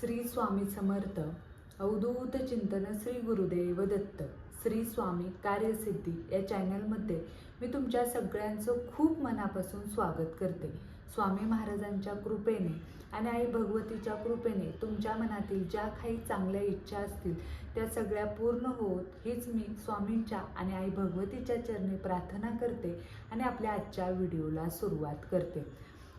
श्री स्वामी समर्थ अवधूत चिंतन श्री गुरुदेव दत्त. श्री स्वामी कार्यसिद्धी या चॅनलमध्ये मी तुमच्या सगळ्यांचं खूप मनापासून स्वागत करते. स्वामी महाराजांच्या कृपेने आणि आई भगवतीच्या कृपेने तुमच्या मनातील ज्या काही चांगल्या इच्छा असतील त्या सगळ्या पूर्ण होत हीच मी स्वामींच्या आणि आई भगवतीच्या चरणी प्रार्थना करते आणि आपल्या आजच्या व्हिडिओला सुरुवात करते.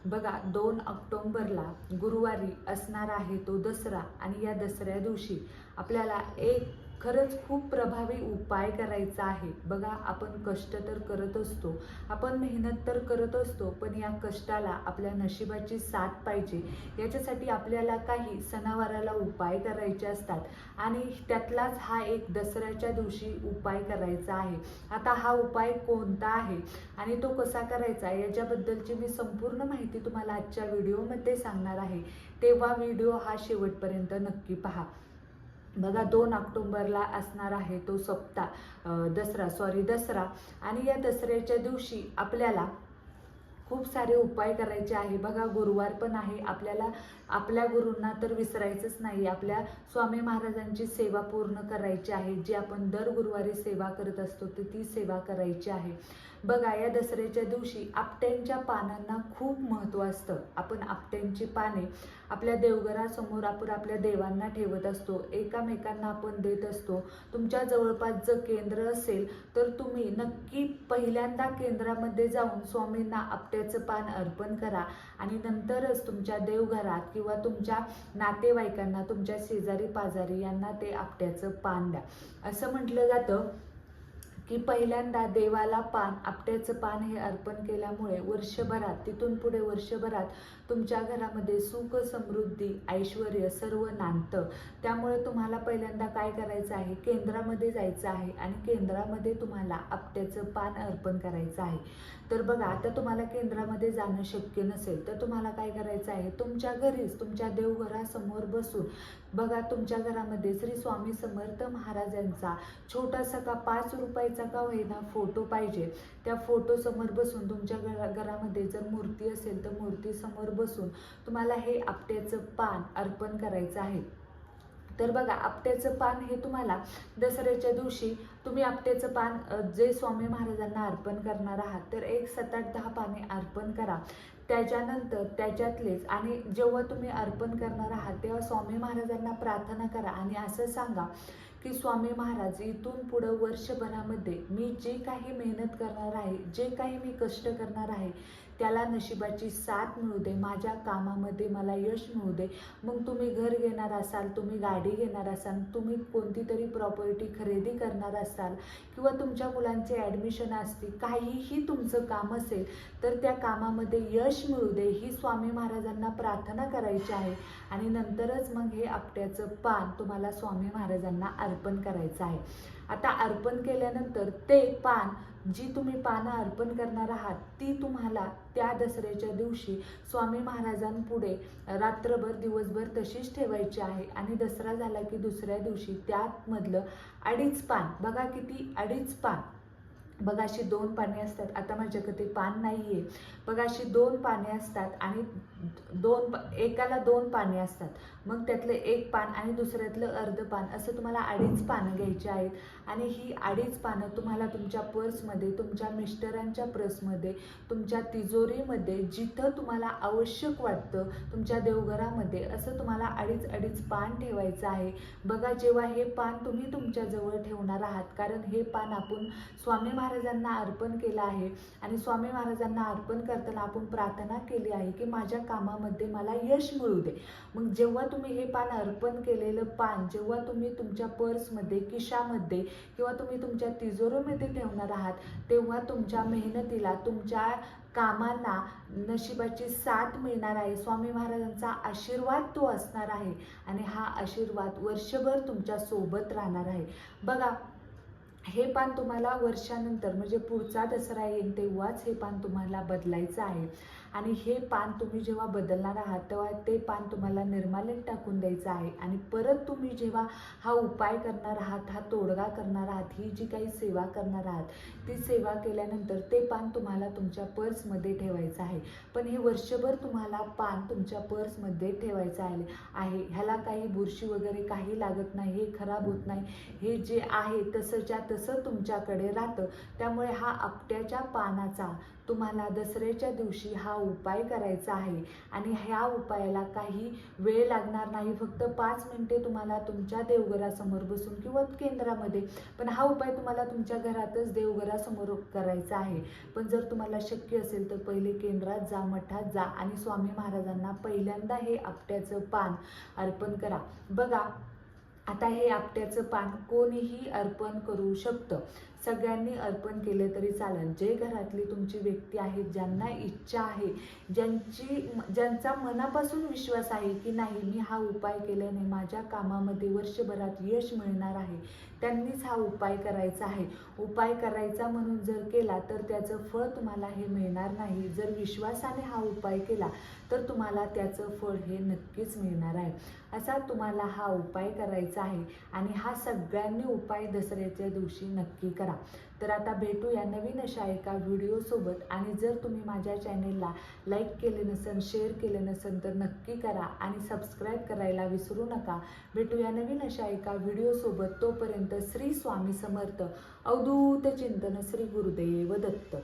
बघा दोन ऑक्टोंबरला गुरुवारी असणार आहे तो दसरा आणि या दसऱ्या दिवशी आपल्याला एक खरंच खूप प्रभावी उपाय करायचा आहे. बघा आपण कष्ट तर करत असतो. आपण मेहनत तर करत असतो पण या कष्टाला आपल्या नशिबाची साथ पाहिजे. याच्यासाठी आपल्याला काही सणावाराला उपाय करायचे असतात. आणि त्यातलाच हा एक दसऱ्याच्या दिवशी उपाय करायचा आहे. आता हा उपाय कोणता आहे आणि तो कसा करायचा याच्याबद्दलची मी संपूर्ण माहिती तुम्हाला आजच्या व्हिडिओमध्ये सांगणार आहे. तेव्हा व्हिडिओ हा शेवटपर्यंत नक्की पहा. बघा दोन ऑक्टोंबरला असणार आहे तो सप्ताह दसरा सॉरी दसरा. आणि या दसऱ्याच्या दिवशी आपल्याला खूप सारे उपाय करायचे आहे. बघा गुरुवार पण आहे. आपल्याला आपल्या गुरूंना तर विसरायचंच नाही. आपल्या स्वामी महाराजांची सेवा पूर्ण करायची आहे. जी आपण दर गुरुवारी सेवा करत असतो तर ती सेवा करायची आहे. बघा या दसऱ्याच्या दिवशी आपट्यांच्या पानांना खूप महत्त्व असतं. आपण आपट्यांची पाने आपल्या देवघरासमोर आपण आपल्या देवांना ठेवत असतो. एकामेकांना आपण देत असतो. तुमच्या जवळपास जर केंद्र असेल तर तुम्ही नक्की पहिल्यांदा केंद्रामध्ये जाऊन स्वामींना आपट्याचं पान अर्पण करा आणि नंतरच तुमच्या देवघरात किंवा तुमच्या नातेवाईकांना तुमच्या शेजारी पाजारी यांना ते आपट्याचं पान द्या. असं म्हटलं जातं. की पहिल्यांदा देवाला पान आपट्याचं पान हे अर्पण केल्यामुळे वर्षभरात तिथून पुढे वर्षभरात तुमच्या घरामध्ये सुख समृद्धी ऐश्वर सर्व नांदतं. त्यामुळे तुम्हाला पहिल्यांदा काय करायचं आहे? केंद्रामध्ये जायचं आहे आणि केंद्रामध्ये तुम्हाला आपट्याचं पान अर्पण करायचं आहे. तर बघा आता तुम्हाला केंद्रामध्ये जाणं शक्य नसेल तर तुम्हाला काय करायचं आहे? तुमच्या घरीच तुमच्या देवघरासमोर बसून बघा तुमच्या घरामध्ये श्री स्वामी समर्थ महाराजांचा छोटासा का पाच रुपयाचा का होईना फोटो पाहिजे? त्या फोटो समोर बसून तुमच्या घरा घरामध्ये जर मूर्ती असेल तर मूर्ती समोर बसून तुम्हाला हे आपट्याचं पान अर्पण करायचं आहे. तर बघा आपट्याचं पान हे तुम्हाला दसऱ्याच्या दिवशी तुम्ही आपट्याचं पान जे स्वामी महाराजांना अर्पण करणार आहात तर एक सात आठ दहा पाने अर्पण करा. त्याच्यानंतर त्याच्यातलेच आणि जेव्हा तुम्ही अर्पण करणार आहात तेव्हा स्वामी महाराजांना प्रार्थना करा आणि असं सांगा की स्वामी महाराज इथून पुढं वर्षभरामध्ये मी जे काही मेहनत करणार आहे जे काही मी कष्ट करणार आहे त्याला नशिबाची साथ मिळू दे माझ्या कामामध्ये मला यश मिळू दे. मग तुम्ही घर घेणार असाल तुम्ही गाडी घेणार असाल तुम्ही कोणती तरी प्रॉपर्टी खरेदी करणार असाल किंवा तुमच्या मुलांचे ॲडमिशन असतील काहीही तुमचं काम असेल तर त्या कामामध्ये यश मिळू दे. ही स्वामी महाराजांना प्रार्थना करायची आहे आणि नंतरच मग हे आपट्याचं पान तुम्हाला स्वामी महाराजांना अर्पण करायचं आहे. आता अर्पण केल्यानंतर ते पान जी तुम्ही पानं अर्पण करणार आहात ती तुम्हाला त्या दसऱ्याच्या दिवशी स्वामी महाराजांपुढे रात्रभर दिवसभर तशीच ठेवायची आहे. आणि दसरा झाला की दुसऱ्या दिवशी त्यामधलं अडीच पान बघा किती अडीच पान. बघाशी दोन पाने असतात. आता माझ्याकडे पान नाही आहे बघाशी दोन पाने असतात आणि दोन एकाला दोन पाने असतात. मग त्यातलं एक पान आणि दुसऱ्यातलं अर्ध पान असं तुम्हाला अडीच पानं घ्यायची आहेत. आणि ही अडीच पानं तुम्हाला तुमच्या पर्समध्ये तुमच्या मिस्टरांच्या पर्समध्ये तुमच्या तिजोरीमध्ये जिथं तुम्हाला आवश्यक वाटतं तुमच्या देवघरामध्ये असं तुम्हाला अडीच अडीच पान ठेवायचं आहे. बघा जेव्हा हे पान तुम्ही तुमच्याजवळ ठेवणार आहात कारण हे पान आपण स्वामी महाराजांना अर्पण केलं आहे. आणि स्वामी महाराजांना अर्पण करताना आपण प्रार्थना केली आहे की माझ्या कामामध्ये मला यश मिळू दे. मग जेव्हा तुम्ही हे पान अर्पण केलेलं पान जेव्हा तुम्ही तुमच्या पर्समध्ये किशामध्ये किंवा तुम्ही तुमच्या तिजोरीमध्ये ठेवणार आहात तेव्हा तुमच्या मेहनतीला तुमच्या कामांना नशिबाची साथ मिळणार आहे. स्वामी महाराजांचा आशीर्वाद तो असणार आहे आणि हा आशीर्वाद वर्षभर तुमच्यासोबत राहणार आहे. बघा हे पान तुम्हाला वर्षानंतर म्हणजे पुढचा दसरा येईल तेव्हाच हे पान तुम्हाला बदलायचं आहे. आणि हे पान तुम्ही जेव्हा बदलणार आहात तेव्हा ते पान तुम्हाला निर्माल्य टाकून द्यायचं आहे. आणि परत तुम्ही जेव्हा हा उपाय करणार आहात हा तोडगा करणार आहात ही जी काही सेवा करणार आहात ती सेवा केल्यानंतर ते पान तुम्हाला तुमच्या पर्समध्ये ठेवायचं आहे. पण हे वर्षभर तुम्हाला पान तुमच्या पर्समध्ये ठेवायचं आहे आहे. ह्याला काही बुरशी वगैरे काही लागत नाही हे खराब होत नाही. हे जे आहे तसंच्या तसं तुमच्याकडे राहतं. त्यामुळे हा आपट्याच्या पानाचा तुम्हाला दसऱ्याच्या दिवशी हा उपाय करायचा आहे. आणि ह्या उपायाला काही वेळ लागणार नाही. फक्त पाच मिनटे तुम्हाला तुमच्या देवघरासमोर बसून किंवा केंद्रामध्ये पण हा उपाय तुम्हाला तुमच्या घरातच देवघरासमोर करायचा आहे. पण जर तुम्हाला शक्य असेल तर पहिले केंद्रात जा मठात जा आणि स्वामी महाराजांना पहिल्यांदा हे आपट्याचं पान अर्पण करा. बघा आता हे आपट्याचं पान कोणीही अर्पण करू शकतं. सगळ्यांनी अर्पण केले तरी चालेल. जे घरातली तुमची व्यक्ती आहे ज्यांना इच्छा आहे ज्यांची ज्यांचा मनापासून विश्वास आहे की नाही मी हा उपाय केल्याने माझ्या कामामध्ये वर्षभरात यश मिळणार आहे त्यांनीच हा उपाय करायचा आहे. उपाय करायचा म्हणून जर केला तर त्याचं फळ तुम्हाला हे मिळणार नाही. जर विश्वासाने हा उपाय केला तर तुम्हाला त्याचं फळ हे नक्कीच मिळणार आहे. असा तुम्हाला हा उपाय करायचा आहे आणि हा सगळ्यांनी उपाय दसऱ्याच्या दिवशी नक्की करा. तर आता भेटूया नवीन अशा एका व्हिडिओसोबत आणि जर तुम्ही माझ्या चॅनेलला लाईक केले नसेल शेअर केले नसेल तर नक्की करा. आणि सबस्क्राईब करायला विसरू नका. भेटूया नवीन अशा एका व्हिडिओसोबत तोपर्यंत श्री स्वामी समर्थ. अवधूत चिंतन श्री गुरुदेव दत्त.